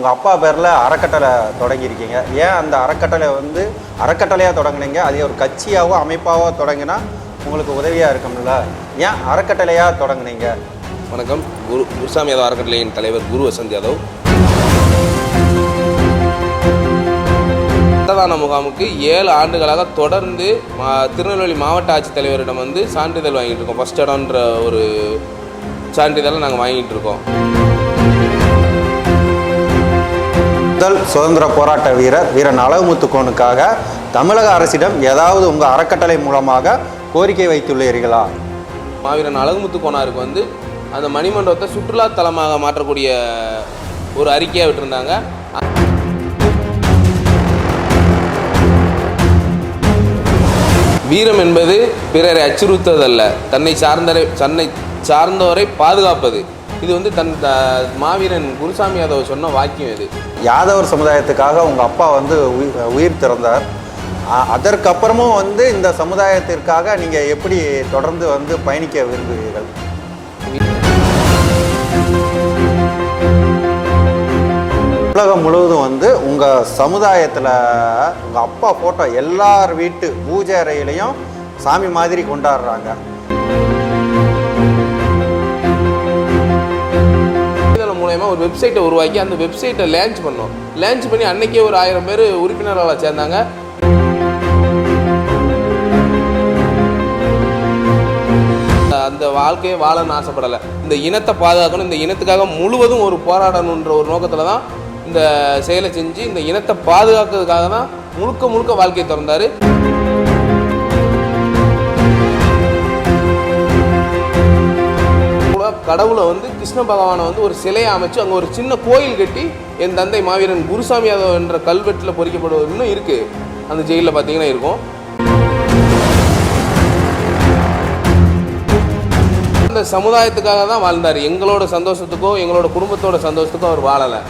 உங்கள் அப்பா பேரில் அறக்கட்டளை தொடங்கியிருக்கீங்க. ஏன் அந்த அறக்கட்டளை வந்து அறக்கட்டளையாக தொடங்கினீங்க? அதே ஒரு கட்சியாகவோ அமைப்பாகவோ தொடங்கினா உங்களுக்கு உதவியாக இருக்கும்ல? ஏன் அறக்கட்டளையாக தொடங்கினீங்க? வணக்கம். குரு குருசாமி யாதவ் அறக்கட்டளையின் தலைவர் குரு வசந்த் யாதவ். ரத்ததான முகாமுக்கு ஏழு ஆண்டுகளாக தொடர்ந்து மா- திருநெல்வேலி மாவட்ட ஆட்சித்தலைவரிடம் வந்து சான்றிதழ் வாங்கிட்டு இருக்கோம். ஃபஸ்ட் இடம்ன்ற ஒரு சான்றிதழை நாங்கள் வாங்கிட்டு இருக்கோம். முதல் சுதந்திர போராட்ட வீரர் வீரன் அழகுமுத்துக்கோனுக்காக தமிழக அரசிடம் ஏதாவது உங்கள் அறக்கட்டளை மூலமாக கோரிக்கை வைத்துள்ளீர்களா? மாவீரன் அழகுமுத்துக்கோனாருக்கு வந்து அந்த மணிமண்டபத்தை சுற்றுலா தலமாக மாற்றக்கூடிய ஒரு அறிக்கையாக விட்டிருந்தாங்க. வீரம் என்பது பிறரை அச்சுறுத்துவதல்ல தன்னை சார்ந்தரை தன்னை சார்ந்தவரை பாதுகாப்பது. இது வந்து தன் த- மாவீரன் குருசாமி யாதவ் சொன்ன வாக்கியம் இது. யாதவர் சமுதாயத்துக்காக உங்கள் அப்பா வந்து உயிர் திறந்தார். அதற்கப்புறமும் வந்து இந்த சமுதாயத்திற்காக நீங்கள் எப்படி தொடர்ந்து வந்து பயணிக்க விரும்புவீர்கள் உலகம் முழுவதும் வந்து உங்கள் சமுதாயத்தில் உங்கள் அப்பா ஃபோட்டோ எல்லார் வீட்டு பூஜை அறையிலையும் சாமி மாதிரி கொண்டாடுறாங்க. ஒரு வெப்சைட்டை உருவாக்கி அந்த வெப்சைட்டை லான்ச் பண்ணோம். லான்ச் பண்ணி அன்னைக்கே ஒரு ஆயிரம் பேர் உறுப்பினர்களாக சேர்ந்தாங்க. அந்த வாழ்க்கையை வாழன்னு ஆசைப்படலை. இந்த இனத்தை பாதுகாக்கணும் இந்த இனத்துக்காக முழுவதும் ஒரு போராடணுன்ற ஒரு நோக்கத்தில் தான் இந்த செயலை செஞ்சு இந்த இனத்தை பாதுகாக்கிறதுக்காக தான் முழுக்க முழுக்க வாழ்க்கையை திறந்தார். கடவுளை வந்து கிருஷ்ண பகவானை வந்து ஒரு சிலையை அமைச்சு அங்கே ஒரு சின்ன கோயில் கட்டி என் தந்தை மாவீரன் குருசாமி யாதவ் என்ற கல்வெட்டில் பொறிக்கப்படுவது இன்னும் இருக்குது அந்த ஜெயிலில் பார்த்தீங்கன்னா இருக்கும். அந்த சமுதாயத்துக்காக தான் வாழ்ந்தார். எங்களோட சந்தோஷத்துக்கோ எங்களோட குடும்பத்தோட சந்தோஷத்துக்கோ அவர் வாழலை.